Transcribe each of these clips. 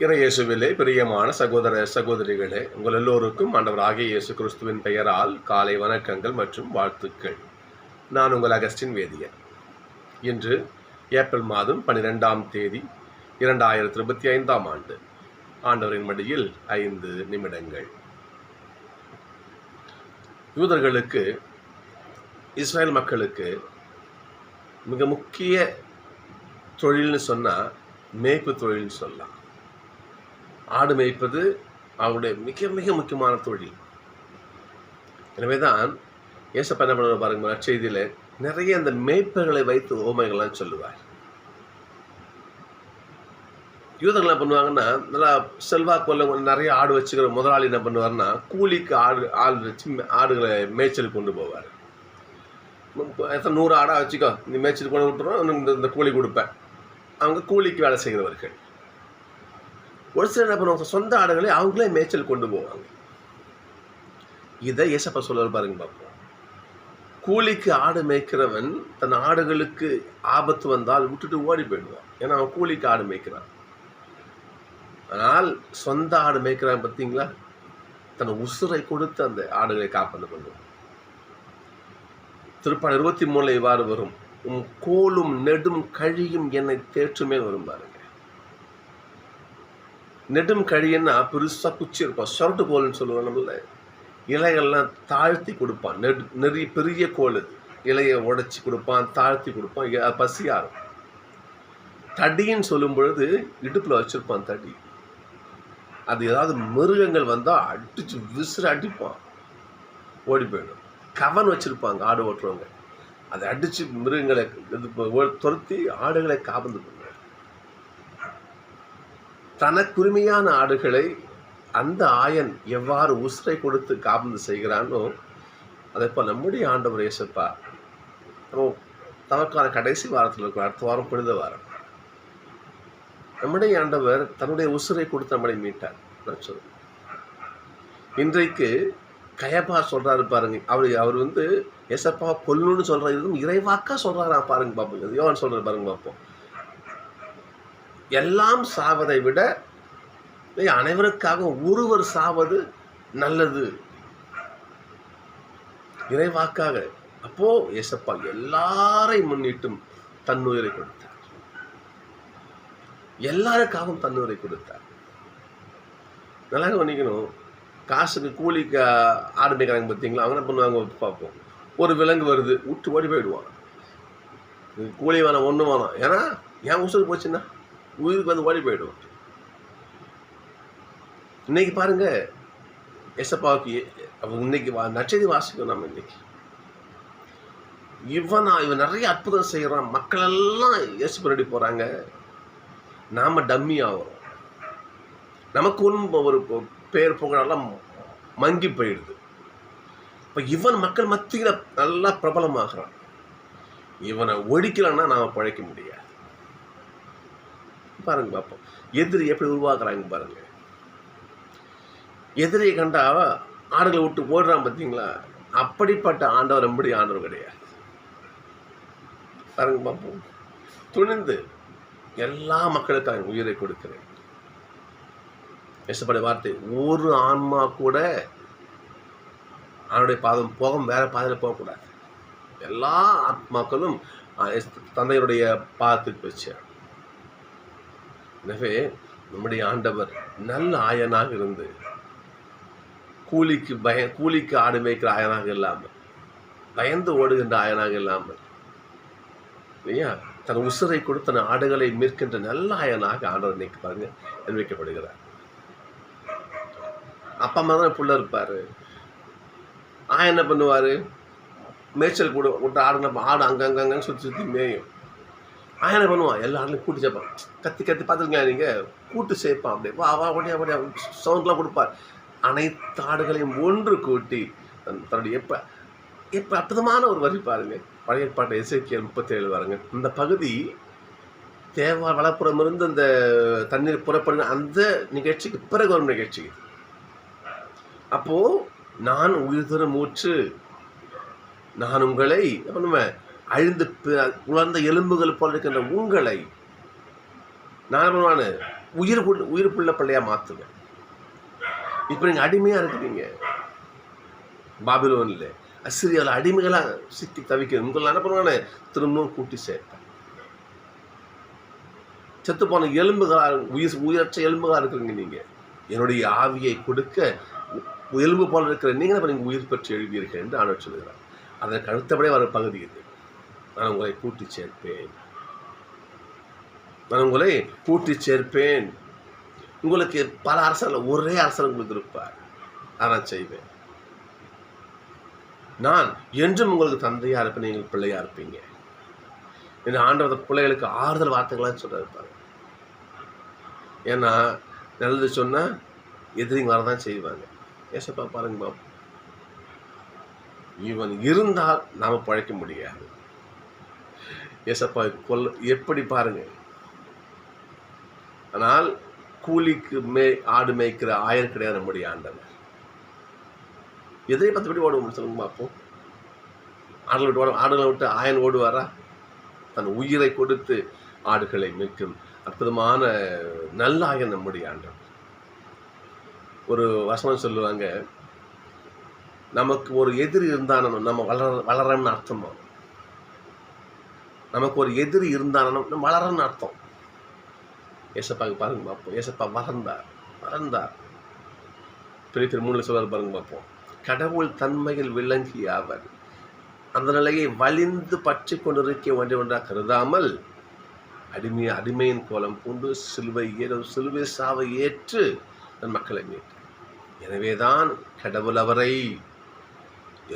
இறையேசுவிலே பிரியமான சகோதர சகோதரிகளே உங்கள் எல்லோருக்கும் ஆண்டவர் ஆகிய இயேசு கிறிஸ்துவின் பெயரால் காலை வணக்கங்கள் மற்றும் வாழ்த்துக்கள். நான் உங்கள் அகஸ்டின் வேதியர் இன்று ஏப்ரல் மாதம் பன்னிரெண்டாம் தேதி இரண்டாயிரத்தி இருபத்தி ஐந்தாம் ஆண்டு. ஆண்டவரின் மடியில் ஐந்து நிமிடங்கள். யூதர்களுக்கு இஸ்ரேல் மக்களுக்கு மிக முக்கிய தொழில்னு சொன்னால் மேய்ப்பு தொழில்னு சொல்லலாம். ஆடு மேய்ப்பது அவருடைய மிக மிக முக்கியமான தொழில். எனவே தான் ஏசப்பா என்ன பண்ணுவார் பாருங்க நற்செய்தியில் நிறைய அந்த மேய்ப்பர்களை வைத்து ஓமைகள்லாம் சொல்லுவார். யூதர்கள் என்ன பண்ணுவாங்கன்னா நல்லா செல்வாக்கு உள்ள நிறைய ஆடு வச்சுக்கிற முதலாளி என்ன பண்ணுவார்னா கூலிக்கு ஆடு ஆள் வச்சு ஆடுகளை மேய்ச்சல் கொண்டு போவார். எத்தனை நூறு ஆடாக வச்சுக்கோ நீ மேய்ச்சல் கொண்டு விட்டுறோம் இந்த கூலி கொடுப்பேன். அவங்க கூலிக்கு வேலை செய்கிறவர்கள். ஒரு சிலர் என்ன பண்ணுவாங்க சொந்த ஆடுகளை அவங்களே மேய்ச்சல் கொண்டு போவாங்க. இதை ஏசப்பா சொல்லுவார் பாருங்க பார்ப்போம் கூலிக்கு ஆடு மேய்க்கிறவன் தன் ஆடுகளுக்கு ஆபத்து வந்தால் விட்டுட்டு ஓடி போயிடுவான். ஏன்னா அவன் கூலிக்கு ஆடு மேய்க்கிறான். ஆனால் சொந்த ஆடு மேய்க்கிறான் பார்த்தீங்களா தன் உசுரை கொடுத்து அந்த ஆடுகளை காப்பது பண்ணுவான் திருப்பாடு இருபத்தி மூணில் இவ்வாறு வரும். உம் கோலும் நெடும் கழியும் என்னை தேற்றுமே வரும் பாருங்க. நெடும் கழியன்னா பெருசாக குச்சி இருப்பான் சொரட்டு கோல்னு சொல்லுவோம் நம்மள. இலைகள்லாம் தாழ்த்தி கொடுப்பான். நெடு நிறைய பெரிய கோல் அது. இலையை உடச்சி கொடுப்பான் தாழ்த்தி கொடுப்பான். பசியாரும் தடின்னு சொல்லும் பொழுது இடுப்பில் வச்சிருப்பான் தடி. அது ஏதாவது மிருகங்கள் வந்தால் அடிச்சு விசிறு அடிப்பான். ஓடி போயிடும். கவன் வச்சுருப்பாங்க ஆடு ஓட்டுறவங்க. அதை அடிச்சு மிருகங்களை இது துரத்தி ஆடுகளை காபந்து பண்ணுவாங்க தனக்குரிமையான ஆடுகளை அந்த ஆயன் எவ்வாறு உசுரை கொடுத்து காபந்து செய்கிறானோ அதே போல் நம்முடைய ஆண்டவர் இயேசப்பா நம்ம தமக்கான கடைசி வாரத்தில் இருக்கிற அடுத்த வாரம் புனித வாரம். நம்முடைய ஆண்டவர் தன்னுடைய உசுரை கொடுத்து நம்மளை மீட்டார். நான் சொல்றேன். இன்றைக்கு கயப்பா சொல்றாரு பாருங்க அவர் அவர் வந்து எசப்பா கொல்லுன்னு சொல்ற இதுவும் இறைவாக்கா சொல்கிறாரா பாருங்க பாப்போம். யோவான் சொல்கிறார் பாருங்க பார்ப்போம் எல்லாம் சாவதை விட அனைவருக்காக ஒருவர் சாவது நல்லது. இறைவாக்காக. அப்போ எசப்பா எல்லாரை முன்னிட்டும் தன்னுயிரை கொடுத்தார். எல்லாருக்காகவும் தன்னுயிரை கொடுத்தார். நல்லா கவனிக்கணும். காசுக்கு கூலிக்கு ஆரம்பிக்கிறாங்க பார்த்தீங்களா? அவங்க என்ன பண்ணுவாங்க? பார்ப்போம். ஒரு விலங்கு வருது விட்டு ஓடி போயிடுவான். கூலி வேணாம் ஒன்று வேணாம் ஏன்னா என் உசுறு போச்சுன்னா? உயிருக்கு வந்து ஓடி போயிடும். இன்னைக்கு பாருங்க எசப்பாவுக்கு இன்னைக்கு வா நச்சதி வாசிக்கும் நம்ம இன்னைக்கு. இவனா இவன் நிறைய அற்புதம் செய்கிறான் மக்கள் எல்லாம் இயேசு பின்னாடி போகிறாங்க நாம டம்மி ஆகிறோம் நமக்கு ஒன்றும் ஒரு பேர் புகழெல்லாம் மங்கி போயிடுது. இப்போ இவன் மக்கள் மத்தியில் நல்லா பிரபலமாகிறான். இவனை ஒழிக்கலைன்னா நாம் பழைக்க முடியாது. பாருங்க பார்ப்போம் எதிரி எப்படி உருவாக்குறாங்க பாருங்க. எதிரியை கண்டா ஆடுகளை விட்டு ஓடுறான் பார்த்தீங்களா அப்படிப்பட்ட ஆண்டவர் எப்படி ஆண்டவர் கிடையாது. பாருங்க பார்ப்போம் துணிந்து எல்லா மக்களுக்காக உயிரை கொடுக்கிறேன். இயேசுப்பட வார்த்தை ஒரு ஆன்மா கூட அவனுடைய பாதம் போகும் வேற பாதையில் போகக்கூடாது. எல்லா ஆத்மாக்களும் தந்தையுடைய பாதத்துக்கு வச்சு எனவே நம்முடைய ஆண்டவர் நல்ல ஆயனாக இருந்து கூலிக்கு பய கூலிக்கு ஆடு மேய்க்கிற ஆயனாக இல்லாமல் பயந்து ஓடுகின்ற ஆயனாக இல்லாமல் இல்லையா? தன் உசுரை கொடுத்து தன் ஆடுகளை மீட்கின்ற நல்ல ஆயனாக ஆண்டவர் இன்னைக்கு பாருங்க அறிவிக்கப்படுகிறார் அப்பா அம்மா தான் புள்ள இருப்பார். ஆயன் என்ன பண்ணுவார்? மேய்ச்சல் கூட விட்டு ஆடு ஆடு அங்கங்கங்கன்னு சுற்றி சுற்றி மேயும். ஆ என்ன பண்ணுவான். எல்லா ஆடுலையும் கூட்டி சேர்ப்பான். கத்தி கத்தி பார்த்துருக்கீங்களா நீங்கள் கூட்டு சேர்ப்பான் அப்படியே. வா வா ஓடியா ஓடியா. சவுண்ட்லாம் கொடுப்பார். அனைத்து ஆடுகளையும் ஒன்று கூட்டி தன்னுடைய எப்போ எப்போ அற்புதமான ஒரு வரி பாருங்க. பழைய பாட்டை இசைக்கியல் முப்பத்தேழு பாருங்க. இந்த பகுதி தேவா வளப்புறம் இருந்து அந்த தண்ணீர் புறப்படுன அந்த நிகழ்ச்சிக்கு பிறகு ஒரு நிகழ்ச்சி. அப்போது நான் உயிர் தரும் மூச்சு நான் உங்களை என்ன பண்ணுவேன்? அழிந்து உலர்ந்த எலும்புகள் போல இருக்கின்ற உங்களை நான் உயிர் உயிர் புள்ள பிள்ளையாக மாற்றுவேன் இப்போ நீங்கள் அடிமையாக இருக்கிறீங்க. பாபிலோனில் அசிரியாவில் அடிமைகளாக சிக்கி தவிக்க உங்களை என்ன பண்ணுவானே திரும்பவும் கூட்டி சேர்ப்பேன். செத்துப்போன எலும்புகளாக உயிர் உயிரற்ற எலும்புகளாக இருக்கிறீங்க நீங்கள் என்னுடைய ஆவியை கொடுக்க எலும்பு போல இருக்கிற நீங்கள் இப்போ நீங்கள் உயிர் பெற்று எழுதியிருக்கேன் என்று ஆண்டவர் சொல்லுகிறார். அதற்கு அடுத்தபடியே வர பகுதி இது. நான் உங்களை கூட்டி சேர்ப்பேன். நான் உங்களை கூட்டி சேர்ப்பேன். உங்களுக்கு பல அரசர்கள் ஒரே அரசர் உங்களுக்கு இருப்பார். அதான் நான் செய்வேன். நான் என்றும் உங்களுக்கு தந்தையாக இருப்பேன் நீங்கள் பிள்ளையாக இருப்பீங்க. என் ஆண்டவர் பிள்ளைகளுக்கு ஆறுதல் வார்த்தைகளாக சொல்ல இருப்பாங்க ஏன்னா நல்லது சொன்னால் எதிரிங்க வரதான் செய்வாங்க. ஏசப்பா பாருங்க பாப்போம் இவன் இருந்தால் நாம் பழைக்க முடியாது. ஏசப்பா கொல் எப்படி பாருங்க. ஆனால் கூலிக்கு மே ஆடு மேய்க்கிற ஆயர் கிடையாது நம்முடைய ஆண்டவர். எதிரே பத்து படி ஓடுவோம் சொல்லுங்க பார்ப்போம். ஆடுகளை விட்டு ஓட ஆடுகளை விட்டு ஆயன் ஓடுவாரா? தன் உயிரை கொடுத்து ஆடுகளை மீட்கும் அற்புதமான நல்ல ஆயன் நம்முடைய ஆண்டவர். ஒரு வசனம் சொல்லுவாங்க நமக்கு ஒரு எதிரி இருந்தால் நம்ம வளர வளரன்னு அர்த்தமா? நமக்கு ஒரு எதிரி இருந்தானோ வளரன்னு அர்த்தம். ஏசப்பாவுக்கு பாருங்க பார்ப்போம். ஏசப்பா வளர்ந்தார். வளர்ந்தார். பெரிய திருமூணில் சொல்றாரு பாருங்க பார்ப்போம். கடவுள் தன்மையில் விளங்கிய அவர் அந்த நிலையை வலிந்து பற்றி கொண்டிருக்க ஒன்றை ஒன்றாக கருதாமல் அடிமைய அடிமையின் கோலம் பூண்டு சிலுவை ஏற சிலுவை சாவை ஏற்று தன் மக்களை மீட்டார் எனவேதான் கடவுள் அவரை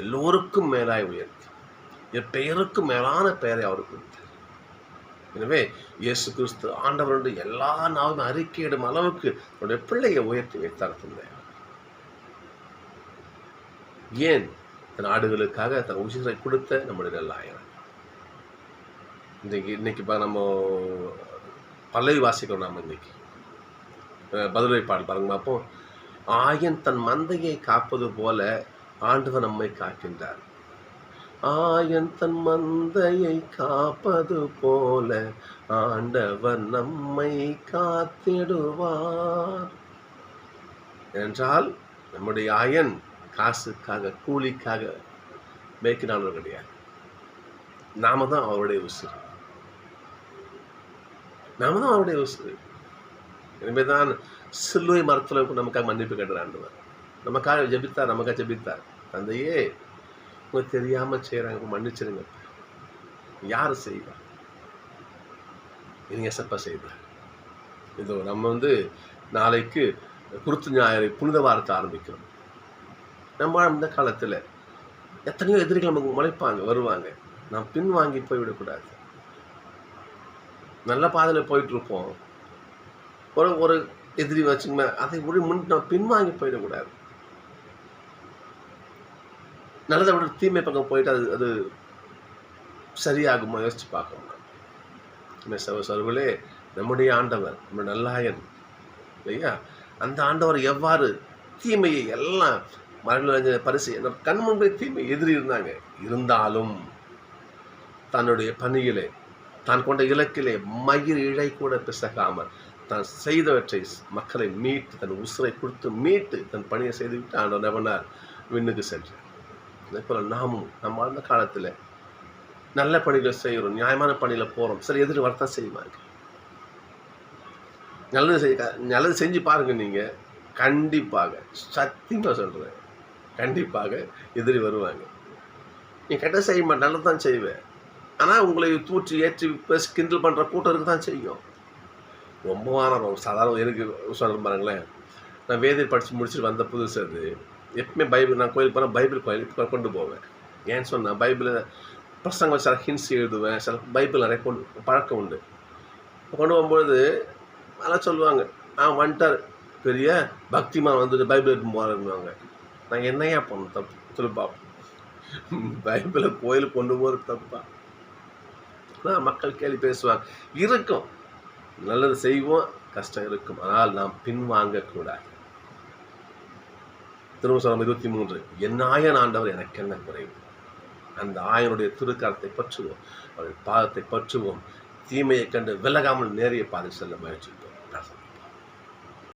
எல்லோருக்கும் மேலாய் உயர்த்தி. பெயருக்கு மேலான பெயரை அவருக்கு கொடுத்தார் எனவே இயேசு கிறிஸ்து ஆண்டவருடைய எல்லா நாளும் அறிக்கையிடும் அளவுக்கு அவருடைய பிள்ளையை உயர்த்தி வைத்தார் தந்தை. ஏன்? தன் ஆடுகளுக்காக தன் உசிரை கொடுத்த நம்முடைய நல்லாயிரம் இன்னைக்கு இன்னைக்கு இப்போ நம்ம பல்லவி வாசிக்கிறோம் நாம் இன்னைக்கு. பதிலை பாடல் பாருங்க பார்ப்போம். ஆயன் தன் மந்தையை காப்பது போல ஆண்டவர் நம்மை காக்கின்றார். ஆயன் தன் மந்தையை காப்பது போல ஆண்டவர் நம்மை காத்திடுவார். என்றால் நம்முடைய ஆயன் காசுக்காக கூலிக்காக மேய்க்கிறானவர் கிடையாது நாம தான் அவருடைய உசுறு. நாம தான் அவருடைய உசுறு. எனவே தான் சிலுவை மரத்தில் நமக்காக மன்னிப்பு கேட்டுறாண்டவர் நமக்காக ஜெபித்தார் நமக்காக ஜெபித்தார். தந்தையே உங்களுக்கு தெரியாமல் செய்கிறாங்க மன்னிச்சிருங்க. யார் செய்வா? இனி எசப்பா செய்வா இதோ நம்ம வந்து நாளைக்கு குருத்து ஞாயிறு புனித வாரத்தை ஆரம்பிக்கிறோம். நம்ம இந்த காலத்தில் எத்தனையோ எதிரிகள் நமக்கு முளைப்பாங்க வருவாங்க. நாம் பின் வாங்கி போய்விடக்கூடாது. நல்ல பாதையில் போயிட்டுருப்போம். ஒரு ஒரு எதிரி வச்சுங்க அதை ஒரு முன் நான் பின்வாங்கி போயிடக்கூடாது. நல்லதை விட தீமை பக்கம் போயிட்டு அது அது சரியாகுமா யோசிச்சு பார்க்கணும். சவ நம்முடைய ஆண்டவர் நம்ம நல்லாயன் இல்லையா? அந்த ஆண்டவர் எவ்வாறு தீமையை எல்லாம் மரண பரிசு நம்ம கண் முன்பே தீமை எதிரி இருந்தாங்க. இருந்தாலும் தன்னுடைய பணியிலே தான் கொண்ட இலக்கிலே மயிர் இழை கூட பிசகாமல் தான் செய்தவற்றை மக்களை மீட்டு தன் உசுரை கொடுத்து மீட்டு தன் பணியை செய்துவிட்டு ஆண்டவர் என்ன பண்ணார்? விண்ணுக்கு சென்றார். அதே போல் நாமும் நம்ம வாழ்ந்த காலத்தில் நல்ல பணிகள் செய்கிறோம் நியாயமான பணியில் போகிறோம் சரி எதிர் வரத்தான் செய்வாங்க. நல்லது செய் நல்லது செஞ்சு பாருங்கள் நீங்கள் கண்டிப்பாக சத்தியமாக சொல்கிறேன் கண்டிப்பாக எதிரி வருவாங்க. நீ கெட்ட செய்ய மாட்டேன் நல்லது தான் செய்வேன் ஆனால் உங்களை தூற்றி ஏற்றி பேசி கிண்டல் பண்ணுற கூட்டம் தான் செய்யும். ரொம்ப வாரம் சாதாரண எனக்கு சொல்கிறேன் பாருங்களேன். நான் வேதியை படித்து முடிச்சுட்டு வந்த புதுசு அது. எப்பவுமே பைபிள் நான் கோயிலுக்கு போனால் பைபிள் கோயில் கொண்டு போவேன். ஏன்னு சொன்னால் பைபிளை பிரசங்க சில ஹின்ஸ் எழுதுவேன் சில பைபிள் நிறைய கொண்டு பழக்கம் உண்டு. கொண்டு போகும்பொழுது அதெல்லாம் சொல்லுவாங்க ஆ வந்துட்டார். பெரிய பக்திமான் வந்துட்டு பைபிள் எடுத்து போகிறாங்க நான் என்னையா பண்ணோம் தப்பு? சொல்லி பார்ப்போம் பைபிளை கோயிலுக்கு கொண்டு போகிறது தப்பா? ஆனால் மக்கள் கேள்வி பேசுவாங்க இருக்கும். நல்லது செய்வோம் கஷ்டம் இருக்கும். ஆனால் நாம் பின்வாங்கக்கூடாது. திருமசனம் இருபத்தி மூன்று. என் ஆயன் ஆண்டவர் எனக்கு என்ன குறைவு அந்த ஆயனுடைய திருக்காலத்தை பற்றுவோம் அவருடைய பாதத்தை பற்றுவோம். தீமையை கண்டு விலகாமல் நேரிய பாதை செல்ல முயற்சிப்போம்.